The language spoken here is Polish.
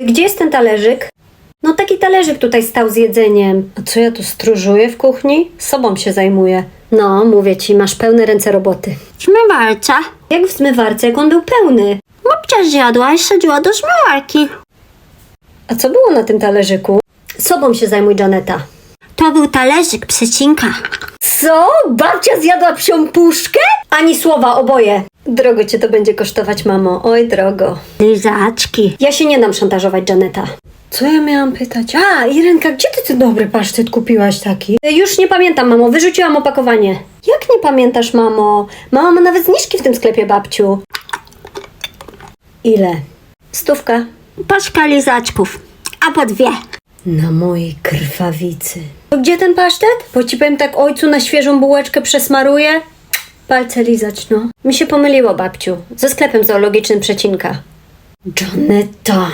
Gdzie jest ten talerzyk? No taki talerzyk tutaj stał z jedzeniem. A co ja tu stróżuję w kuchni? Sobą się zajmuję. No, mówię ci, masz pełne ręce roboty. Zmywarka. Jak w zmywarce, jak on był pełny. Babcia zjadła i sadziła do zmywarki. A co było na tym talerzyku? Sobą się zajmuj, Janeta. To był talerzyk przecinka. Co? Babcia zjadła psią puszkę? Ani słowa, oboje. Drogo cię to będzie kosztować, mamo. Oj, drogo. Lizaczki. Ja się nie dam szantażować, Janeta. Co ja miałam pytać? A, Irenka, gdzie ty ten dobry pasztet kupiłaś taki? E, Już nie pamiętam, mamo. Wyrzuciłam opakowanie. Jak nie pamiętasz, mamo? Mama ma nawet zniżki w tym sklepie, babciu. Ile? Stówka. Paczka lizaczków. A po dwie. Na mojej krwawicy. To gdzie ten pasztet? Bo ci powiem tak, ojcu na świeżą bułeczkę przesmaruję. Palce lizać, no. Mi się pomyliło, babciu. Ze sklepem zoologicznym przecinka. Janeta.